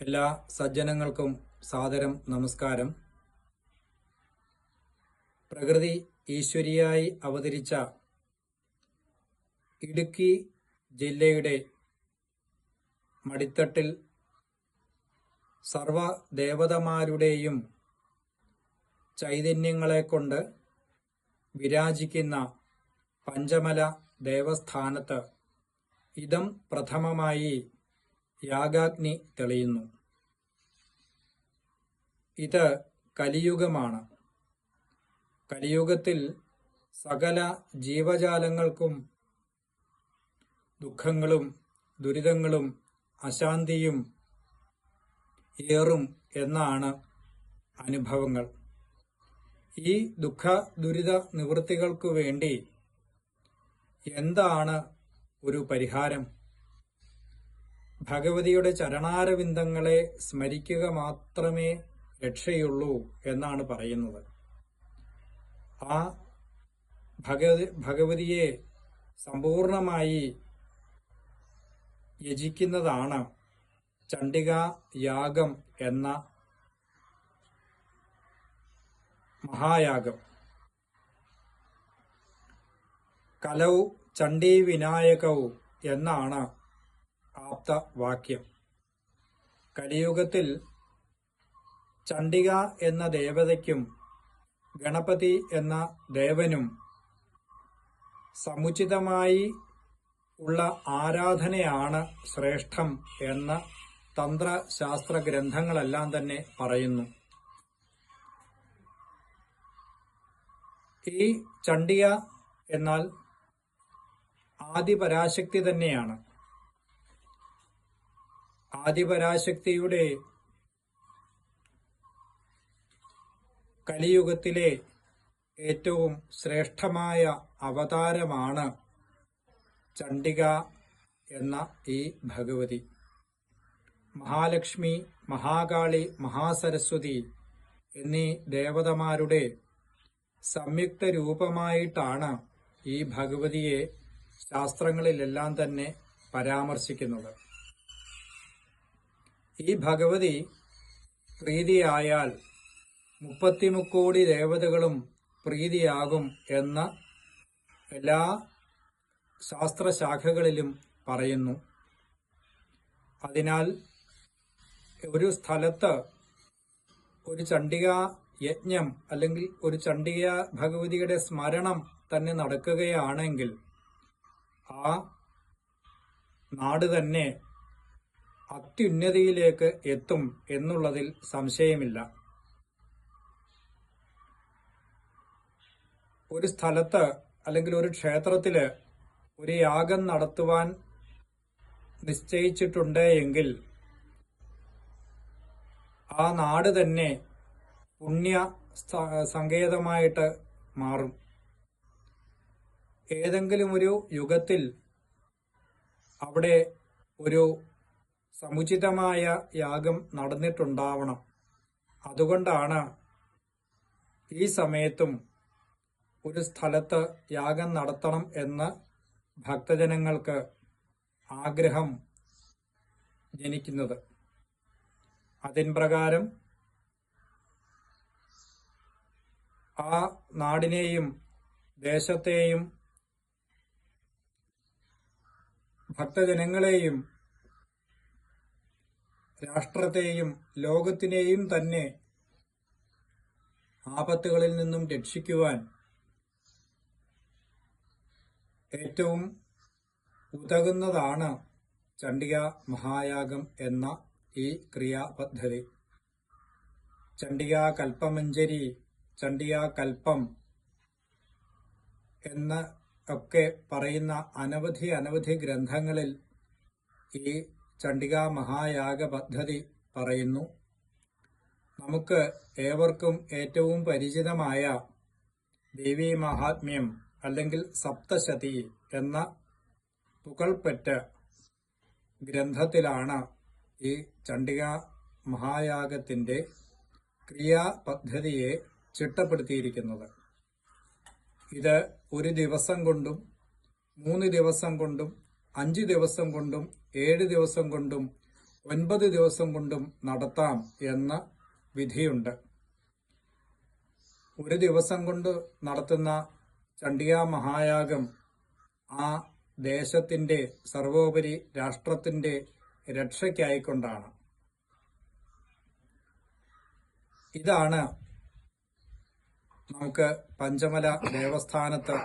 എല്ലാ സജ്ജനങ്ങൾക്കും സാദരം നമസ്കാരം. പ്രകൃതി ഈശ്വരിയായി അവതരിച്ച ഇടുക്കി ജില്ലയുടെ മടിത്തട്ടിൽ സർവ ദേവതമാരുടെയും ചൈതന്യങ്ങളെ കൊണ്ട് വിരാജിക്കുന്ന പഞ്ചമല ദേവസ്ഥാനത്ത് ഇതം പ്രഥമമായി യാഗാഗ്നി തെളിയുന്നു. ഇത് കലിയുഗമാണ്. കലിയുഗത്തിൽ സകല ജീവജാലങ്ങൾക്കും ദുഃഖങ്ങളും ദുരിതങ്ങളും അശാന്തിയും ഏറും എന്നാണ് അനുഭവങ്ങൾ. ഈ ദുഃഖ ദുരിത നിവൃത്തികൾക്കു വേണ്ടി എന്താണ് ഒരു പരിഹാരം? ഭഗവതിയുടെ ചരണാരവിന്ദങ്ങളെ സ്മരിക്കുക മാത്രമേ രക്ഷയുള്ളൂ എന്നാണ് പറയുന്നത്. ആ ഭഗവതി ഭഗവതിയെ സമ്പൂർണമായി യജിക്കുന്നതാണ് ചണ്ഡിക യാഗം എന്ന മഹായാഗം. കലൗ ചണ്ഡീ വിനായകൗ എന്നാണ് ആപ്ത വാക്യം. കലിയുഗത്തിൽ ചണ്ഡിക എന്ന ദേവതയ്ക്കും ഗണപതി എന്ന ദേവനും സമുചിതമായി ഉള്ള ആരാധനയാണ് ശ്രേഷ്ഠം എന്ന തന്ത്രശാസ്ത്ര ഗ്രന്ഥങ്ങളെല്ലാം തന്നെ പറയുന്നു. ഈ ചണ്ഡിക എന്നാൽ ആദിപരാശക്തി തന്നെയാണ്. ആദിപരാശക്തിയുടെ കലിയുഗത്തിലെ ഏറ്റവും ശ്രേഷ്ഠമായ അവതാരമാണ് ചണ്ഡിക എന്ന ഈ ഭഗവതി. മഹാലക്ഷ്മി മഹാകാളി മഹാസരസ്വതി എന്നീ ദേവതമാരുടെ സംയുക്ത രൂപമായിട്ടാണ് ഈ ഭഗവതിയെ ശാസ്ത്രങ്ങളിലെല്ലാം തന്നെ പരാമർശിക്കുന്നത്. ഈ ഭഗവതി പ്രീതിയായാൽ മുപ്പത്തിമുക്കോടി ദേവതകളും പ്രീതിയാകും എന്ന എല്ലാ ശാസ്ത്രശാഖകളിലും പറയുന്നു. അതിനാൽ ഒരു സ്ഥലത്ത് ഒരു ചണ്ഡിക യജ്ഞം അല്ലെങ്കിൽ ഒരു ചണ്ഡിക ഭഗവതിയുടെ സ്മരണം തന്നെ നടക്കുകയാണെങ്കിൽ ആ നാട് തന്നെ അത്യുന്നതിയിലേക്ക് എത്തും എന്നുള്ളതിൽ സംശയമില്ല. ഒരു സ്ഥലത്ത് അല്ലെങ്കിൽ ഒരു ക്ഷേത്രത്തിൽ ഒരു യാഗം നടത്തുവാൻ നിശ്ചയിച്ചിട്ടുണ്ട് എങ്കിൽ ആ നാട് തന്നെ പുണ്യ സങ്കേതമായിട്ട് മാറും. ഏതെങ്കിലും ഒരു യുഗത്തിൽ അവിടെ ഒരു സമുചിതമായ യാഗം നടന്നിട്ടുണ്ടാവണം. അതുകൊണ്ടാണ് ഈ സമയത്തും ഒരു സ്ഥലത്ത് യാഗം നടത്തണം എന്ന് ഭക്തജനങ്ങൾക്ക് ആഗ്രഹം ജനിക്കുന്നത്. അതിൻ പ്രകാരം ആ നാടിനെയും ദേശത്തെയും ഭക്തജനങ്ങളെയും രാഷ്ട്രത്തെയും ലോകത്തിനെയും തന്നെ ആപത്തുകളിൽ നിന്നും രക്ഷിക്കുവാൻ ഏറ്റവും ഉതകുന്നതാണ് ചണ്ഡിക മഹായാഗം എന്ന ഈ ക്രിയാപദ്ധതി. ചണ്ഡിക കൽപ്പമഞ്ചരി ചണ്ഡിക കൽപ്പം എന്ന ഒക്കെ പറയുന്ന അനവധി അനവധി ഗ്രന്ഥങ്ങളിൽ ഈ ചണ്ഡിക മഹായാഗ പദ്ധതി പറയുന്നു. നമുക്ക് ഏവർക്കും ഏറ്റവും പരിചിതമായ ദേവി മഹാത്മ്യം അല്ലെങ്കിൽ സപ്തശതി എന്ന പുകൾപ്പെറ്റ ഗ്രന്ഥത്തിലാണ് ഈ ചണ്ഡിക മഹായാഗത്തിന്റെ ക്രിയാപദ്ധതിയെ ചിട്ടപ്പെടുത്തിയിരിക്കുന്നത്. ഇത് ഒരു ദിവസം കൊണ്ടും മൂന്ന് ദിവസം കൊണ്ടും അഞ്ച് ദിവസം കൊണ്ടും ഏഴ് ദിവസം കൊണ്ടും ഒൻപത് ദിവസം കൊണ്ടും നടത്താം എന്ന വിധിയുണ്ട്. ഒരു ദിവസം കൊണ്ട് നടത്തുന്ന ചണ്ഡികാ മഹായാഗം ആ ദേശത്തിന്റെ സർവോപരി രാഷ്ട്രത്തിന്റെ രക്ഷയ്ക്കായിക്കൊണ്ടാണ്. ഇതാണ് നമുക്ക് പഞ്ചമല ദേവസ്ഥാനത്ത്